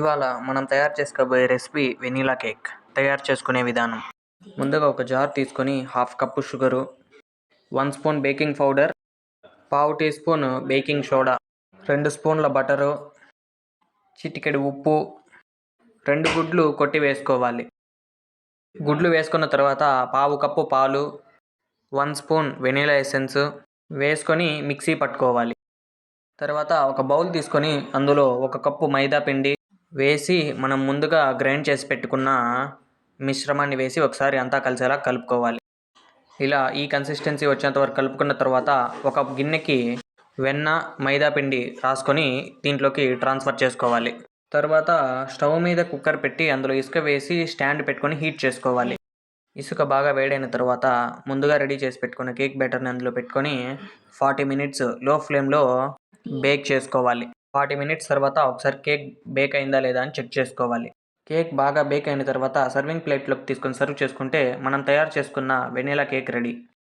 ఇవాళ మనం తయారు చేసుకోబోయే రెసిపీ వెనీలా కేక్. తయారు చేసుకునే విధానం. ముందుగా ఒక జార్ తీసుకొని half cup sugar one spoon baking powder పావు టీ స్పూన్ బేకింగ్ సోడా రెండు స్పూన్ల బటరు చిటికెడు ఉప్పు రెండు గుడ్లు కొట్టి వేసుకోవాలి. గుడ్లు వేసుకున్న తర్వాత పావు కప్పు పాలు వన్ స్పూన్ వెనీలా ఎసెన్స్ వేసుకొని మిక్సీ పట్టుకోవాలి. తర్వాత ఒక బౌల్ తీసుకొని అందులో ఒక కప్పు మైదా పిండి వేసి మనం ముందుగా గ్రైండ్ చేసి పెట్టుకున్న మిశ్రమాన్ని వేసి ఒకసారి అంతా కలిసేలా కలుపుకోవాలి. ఇలా ఈ కన్సిస్టెన్సీ వచ్చేంత వరకు కలుపుకున్న తర్వాత ఒక గిన్నెకి వెన్న మైదా పిండి రాసుకొని దీంట్లోకి ట్రాన్స్ఫర్ చేసుకోవాలి. తర్వాత స్టవ్ మీద కుక్కర్ పెట్టి అందులో ఇసుక వేసి స్టాండ్ పెట్టుకొని హీట్ చేసుకోవాలి. ఇసుక బాగా వేడైన తర్వాత ముందుగా రెడీ చేసి పెట్టుకున్న కేక్ బ్యాటర్ని అందులో పెట్టుకొని ఫార్టీ మినిట్స్లో ఫ్లేమ్లో బేక్ చేసుకోవాలి. ఫార్టీ మినిట్స్ తర్వాత ఒకసారి కేక్ బేక్ అయిందా లేదా అని చెక్ చేసుకోవాలి. కేక్ బాగా బేక్ అయిన తర్వాత సర్వింగ్ ప్లేట్లోకి తీసుకొని సర్వ్ చేసుకుంటే మనం తయారు చేసుకున్న వెనీలా కేక్ రెడీ.